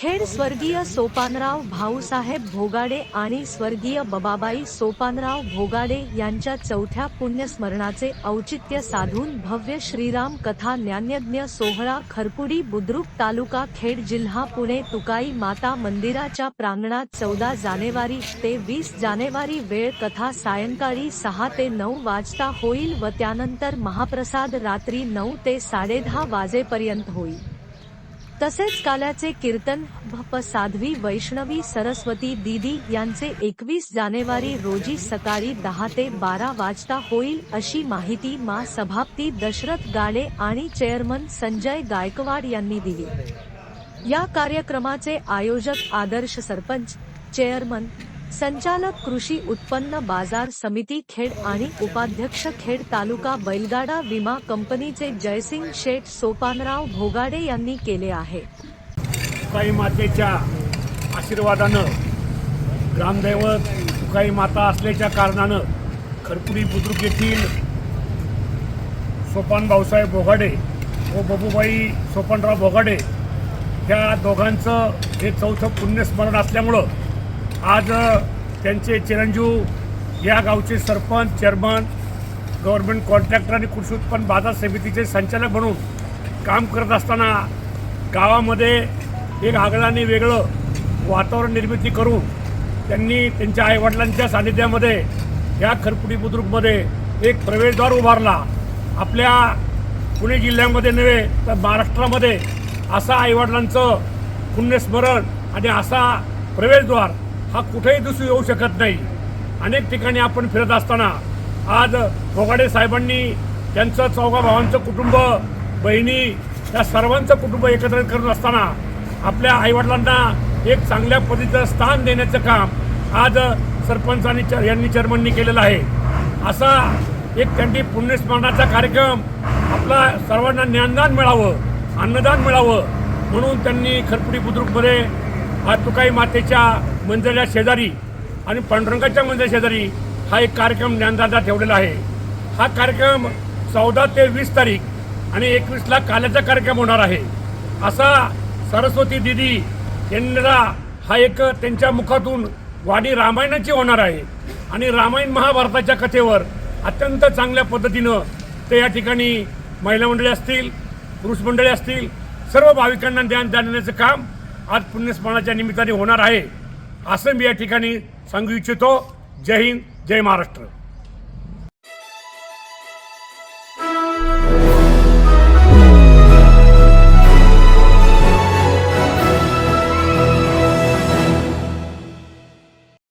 खेड स्वर्गीय सोपानराव भाऊसाहेब भोगाडे आणि स्वर्गीय बबाबाई सोपानराव भोगाडे यांच्या चौथ्या पुण्यस्मरणाचे औचित्य साधून भव्य श्रीराम कथा ज्ञानयज्ञ सोहळा खरपुडी बुद्रुक तालुका खेड जिल्हा पुणे तुकाई माता मंदिराच्या प्रांगणात चौदा जानेवारी ते वीस जानेवारी वेळ कथा सायंकाळी सहा ते नऊ वाजता होईल व त्यानंतर महाप्रसाद रात्री नऊ ते साडेदहा वाजेपर्यंत होईल. तसेच काल्याचे कीर्तन भप साध्वी वैष्णवी सरस्वती दीदी यांचे एकवीस जानेवारी रोजी सकाळी दहा ते बारा वाजता होईल अशी माहिती मा सभापती दशरथ गाडे आणि चेअरमन संजय गायकवाड यांनी दिली. या कार्यक्रमाचे आयोजक आदर्श सरपंच चेअरमन संचालक कृषी उत्पन्न बाजार समिती खेड आणि उपाध्यक्ष खेड तालुका बैलगाडा विमा कंपनीचे जयसिंग शेठ सोपानराव भोगाडे यांनी केले आहे. तुकाई मातेच्या आशीर्वादानं ग्रामदैवत तुकाई माता असल्याच्या कारणानं खरपुडी बुद्रुक येथील सोपान भाऊसाहेब बोगाडे व बबूबाई सोपानराव भोगाडे ह्या दोघांचं हे चौथं पुण्यस्मरण असल्यामुळं आज त्यांचे चिरंजीव या गावचे सरपंच चेअरमन गव्हर्नमेंट कॉन्ट्रॅक्टर आणि कृषी उत्पन्न बाजार समितीचे संचालक म्हणून काम करत असताना गावामध्ये एक आगळाने वेगळं वातावरण निर्मिती करून त्यांनी त्यांच्या आईवडिलांच्या सानिध्यामध्ये या खरपुडी बुद्रुकमध्ये एक प्रवेशद्वार उभारला. आपल्या पुणे जिल्ह्यामध्ये नव्हे तर महाराष्ट्रामध्ये असा आईवडिलांचं पुण्यस्मरण आणि असा प्रवेशद्वार हा कुठेही दिसू येऊ शकत नाही. अनेक ठिकाणी आपण फिरत असताना आज फोगाडे साहेबांनी त्यांचं चौघा भावांचं कुटुंब बहिणी या सर्वांचं कुटुंब एकत्रित करत असताना आपल्या आईवडिलांना एक चांगल्या पद्धतीचं स्थान देण्याचं काम आज सरपंचांनी च- यांनी चेअरमननी केलेलं आहे. असा एक त्यांनी पुण्यस्मरणाचा कार्यक्रम आपला सर्वांना ज्ञानदान मिळावं अन्नदान मिळावं म्हणून त्यांनी खरपुडी बुद्रुकमध्ये हा तुकाई मातेच्या मंदिराच्या शेजारी आणि पांडुरंगाच्या मंदिरा शेजारी हा एक कार्यक्रम ज्ञानदादा ठेवलेला आहे. हा कार्यक्रम चौदा ते वीस तारीख आणि एकवीसला काल्याचा कार्यक्रम होणार आहे. असा सरस्वती दिदी यांना हा एक त्यांच्या मुखातून वाडी रामायणाची होणार आहे. आणि रामायण महाभारताच्या कथेवर अत्यंत चांगल्या पद्धतीनं ते या ठिकाणी महिला मंडळी असतील पुरुष मंडळी असतील सर्व भाविकांना ज्ञान देण्याचं काम आज पुण्यस्मरणाच्या निमित्ताने होणार आहे. असं मी या ठिकाणी सांगू इच्छितो. जय हिंद जय महाराष्ट्र.